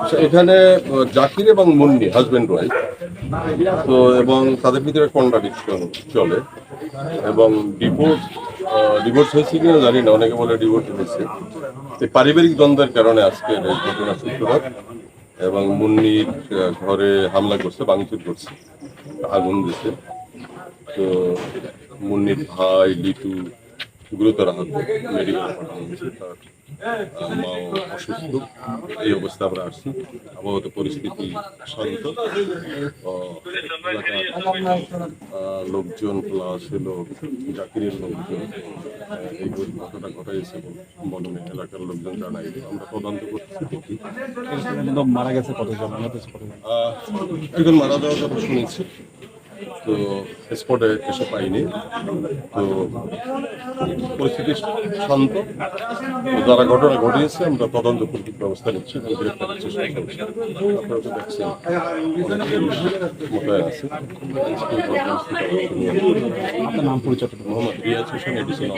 আচ্ছা, এখানে জাকির এবং মুন্নি হাজবেন্ড ওয়াইফ তো এবং তাদের ভিতরে কন্ট্রাডিকশন চলে? এবং ডিভোর্স ডিভোর্স হয়েছে কিনা জানি না অনেকে বলে ডিভোর্স হয়েছে। তো পারিবারিক দ্বন্দ্বের কারণে আজকে এই ঘটনা সূত্রপাত এবং মুন্নির ঘরে হামলা করছে ভাঙচুর করছে আগুন দিছে। তো মুন্নির ভাই লিটু গুরুতর আহত মেডিকেলে পাঠানো হয়েছে তার মাও অসুস্থ। এই অবস্থা আমরা আসছি। আবহাওয়াত পরিস্থিতি শান্ত। লোকজন প্লাস হলো জাকিরের লোকজন। এই ঘটনা ঘটাইছে বলে এলাকার লোকজন জানাই আমরা তদন্ত করতেছি মারা গেছে কতজন? একজন মারা যাওয়ার কথা শুনেছি। তো স্পটে এসে পাইনি। তো পরিস্থিতি শান্ত। যারা ঘটনা ঘটিয়েছে, আমরা তদন্ত পূর্বক ব্যবস্থা নিচ্ছি, এবং গ্রেপ্তারের চেষ্টা মোহাম্মদ রিয়াজ হোসেন এডিসন